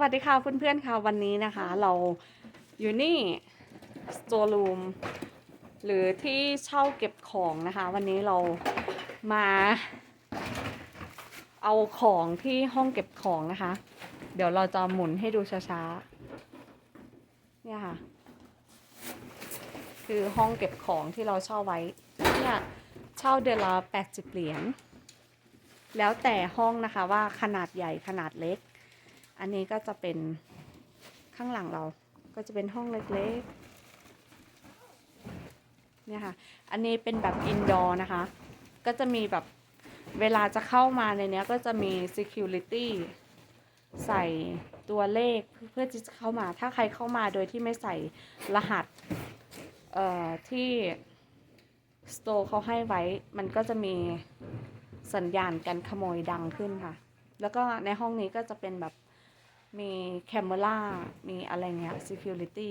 วัสดีค่ะเพื่อนๆค่ะวันนี้นะคะ เราอยู่นี่ store room หรือที่เช่าเก็บของนะคะ วันนี้เรามาเอาของที่ห้องเก็บของนะคะ เดี๋ยวเราจะหมุนให้ดูช้าๆเนี่ยค่ะ คือห้องเก็บของที่เราเช่าไว้เนี่ยเช่าเดือนละ80เหรียญแล้วแต่ห้องนะคะว่าขนาดใหญ่ขนาดเล็ก อันนี้ก็จะเป็นข้างหลังเราก็จะเป็นห้องเล็กๆ เนี่ยค่ะ อันนี้เป็นแบบอินดอร์นะคะ ก็จะมีแบบเวลาจะเข้ามาในนี้ก็จะมี security ใส่ตัวเลขเพื่อที่จะเข้ามา ถ้าใครเข้ามาโดยที่ไม่ใส่รหัสเอ่อที่ store เขาให้ไว้ มันก็จะมีสัญญาณการขโมยดังขึ้นค่ะ แล้วก็ในห้องนี้ก็จะเป็นแบบ มีแคมเมรามีอะไรเงี้ย security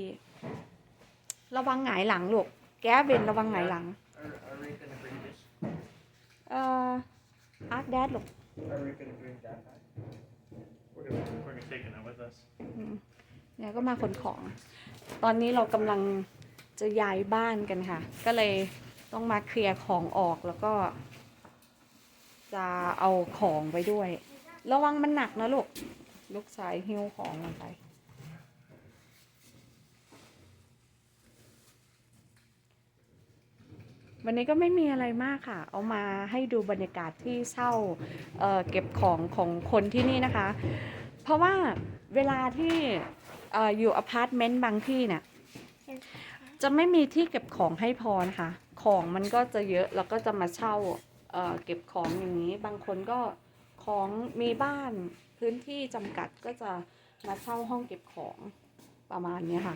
ระวังหงายหลังลูก แกเบนระวังหงายหลัง Are, are we gonna bring this? เอ่ออาร์ตแดดลูก Are we gonna bring that back? We're gonna, we're gonna take it out with us. เนี่ยก็มาขนของ ตอนนี้เรากำลังจะย้ายบ้านกันค่ะ ก็เลยต้องมาเคลียร์ของออกแล้วก็ จะเอาของไปด้วย ระวังมันหนักนะลูก ลูกชายหิ้วของลงไป วันนี้ก็ไม่มีอะไรมากค่ะ เอามาให้ดูบรรยากาศที่เช่าเเก็บของของคนที่นี่นะคะ เพราะว่าเวลาที่ออยู่อพาร์ตเมนต์บางที่เนี่ยจะไม่มีที่เก็บของให้พอนะคะ ของมันก็จะเยอะแล้วก็จะมาเช่าเเก็บของอย่างนี้ บางคนก็ ของมีบ้านพื้นที่จำกัดก็จะมาเช่าห้องเก็บของประมาณนี้ค่ะ